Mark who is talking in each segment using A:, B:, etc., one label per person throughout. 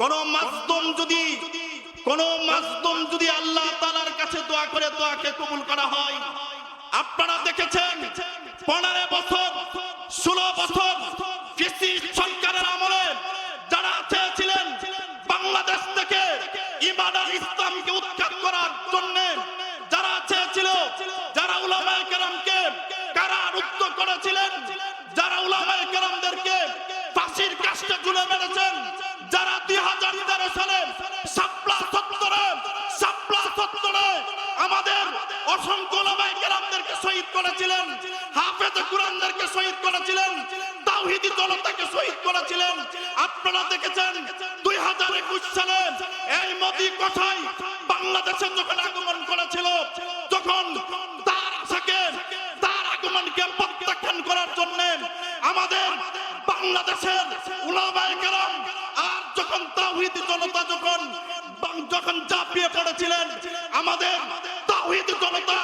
A: কোন মাসদুম যদি, কোন যদি আল্লাহ তাআলার কাছে দোয়া করে, দোয়াকে কবুল করা হয়। আপনারা দেখেছেন, পনেরো বছর, ষোলো বছর কৃষি সরকারের আমলে যারা চেয়েছিলেন বাংলাদেশ থেকে ইসলামকে উৎখাত করার জন্য যারা চেয়েছিল, যারা উলামায়ে কেরামকে কারারুদ্ধ করেছিলেন, যারা উলামায়ে কেরামদেরকে ফাঁসির কাজটা ঝুলে মেরেছেন আমাদের অসংখ্য ওলামায়ে কেরামদেরকে শহীদ করেছিলেন, হাফেজ কুরআনদেরকে শহীদ করেছিলেন, তাওহীদি জনতাকে শহীদ করেছিলেন। আপনারা দেখেছেন দুই হাজার একুশ সালে এই মোদি কথাই বাংলাদেশে যখন আগমন করেছিল তখন তার আশাকে, তার আগমনকে প্রত্যাখ্যান করার জন্য আমাদের বাংলাদেশের উলামায়ে কেরাম আর যখন তাওহীদি জনতা যখন যখন চাপিয়ে পড়েছিলেন, আমাদের জনতা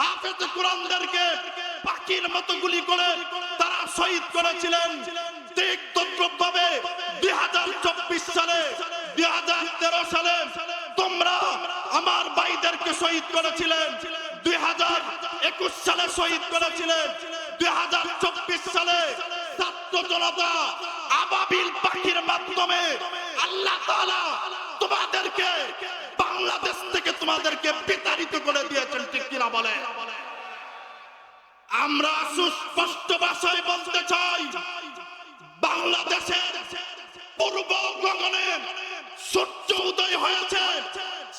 A: হাফেজ পাখির মতো গুলি করে তারা শহীদ করেছিলেন। সালে শহীদ করেছিলেন। সালে শহীদ করেছিলেন। দুই হাজার চব্বিশ সালে ছাত্র জনতা আবাবিল পাখির মাধ্যমে আল্লাহ তাআলা তোমাদেরকে বাংলাদেশ থেকে তোমাদেরকে বিতাড়িত করে দিয়েছেন, ঠিক কিনা বলে আমরা সুস্পষ্ট ভাষায় বলতে চাই, বাংলাদেশের পূর্ব গগনে সূর্য উদয় হয়েছে।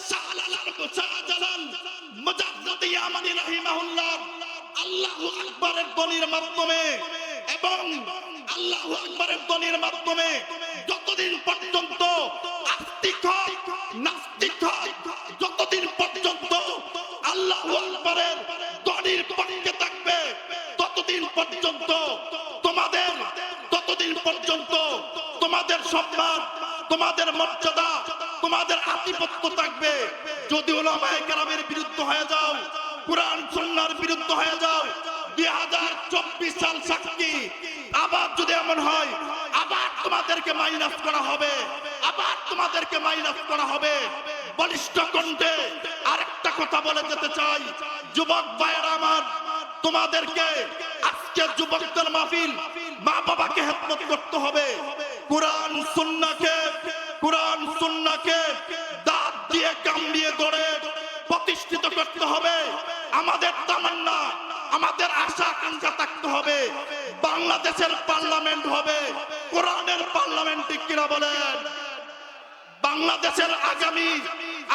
A: শাহজালাল শাহজালাল মুজাদ্দিদ ইয়ামানি রাহিমাহুল্লাহ আল্লাহু মাধ্যমে এবং আল্লাহু আকবারের ধ্বনির মাধ্যমে যতদিন পর্যন্ত আস্তিক নাস্তিক যতদিন পর্যন্ত আল্লাহু আকবারের ধ্বনির পক্ষে থাকবে, ততদিন পর্যন্ত তোমাদের, ততদিন পর্যন্ত তোমাদের সম্মান, তোমাদের মর্যাদা, তোমাদের আধিপত্য থাকবে। যদি ওলামায়ে কেরামের বিরুদ্ধে হয়ে যাও, কোরআন সুন্নাহর বিরুদ্ধে হয়ে যাও দুই হাজার চব্বিশ সাল সাক্ষী। আবার যদি এমন হয়, আবার তোমাদেরকে মাইনাস করা হবে। আবার তোমাদেরকে মাইনাস করা হবে। বলিষ্ঠ কণ্ঠে আরেকটা কথা বলে যেতে চাই। যুবক ভাইয়েরা আমার, তোমাদেরকে আজকে যুবকদের মাহফিল মা বাবাকে হেদমত করতে হবে। কোরআন, সুন্নাহকে কোরআন, সুন্নাহকে দাঁত দিয়ে কামড়িয়ে ধরে প্রতিষ্ঠিত করতে হবে। আমাদের তামান্না আমাদের আশা আকাঙ্ক্ষা থাকতে হবে। বাংলাদেশের পার্লামেন্ট হবে। কোরআনের পার্লামেন্ট ঠিক কিনা বলেন? বাংলাদেশের আগামী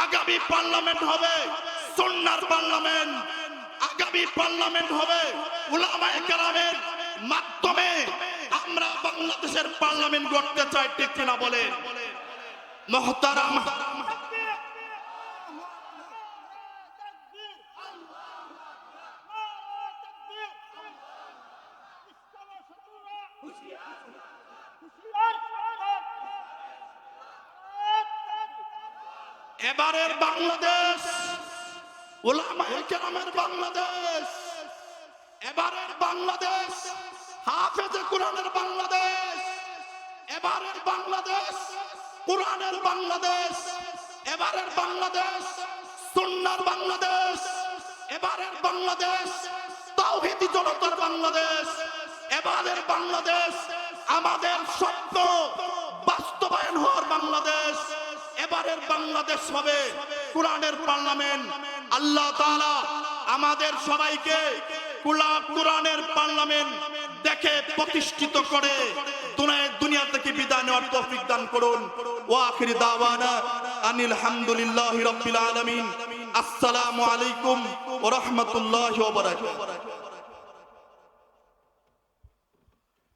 A: আগামী পার্লামেন্ট হবে। সন্ন্যার পার্লামেন্ট আগামী পার্লামেন্ট হবে। উলামায়ে কেরামের মাধ্যমে আমরা বাংলাদেশের পার্লামেন্ট গড়তে চাই ঠিক কিনা বলেন? মহতারাম এবারের বাংলাদেশ ওলামায়ে কেরামের বাংলাদেশ, এবারের বাংলাদেশ, হাফেজে কোরআনের বাংলাদেশ, এবারের বাংলাদেশ, কোরআনের বাংলাদেশ, এবারের বাংলাদেশ, সুন্নার বাংলাদেশ, এবারের বাংলাদেশ, তাওহীদি জনতার বাংলাদেশ। এবারের বাংলাদেশ আমাদের স্বপ্ন বাস্তবায়ন হওয়ার বাংলাদেশ। এবারের বাংলাদেশ হবে কোরআনের পার্লামেন্ট। আল্লাহ তাআলা আমাদের সবাইকে কোরআনের পার্লামেন্ট দেখে প্রতিষ্ঠিত করে। দুনিয়া- থেকে বিদায় নেওয়ার তৌফিক দান করুন। ওয়া আখির দাওয়ানা আনিল হামদুলিল্লাহি রাব্বিল আলামিন। আসসালামু আলাইকুম ওয়া রাহমাতুল্লাহি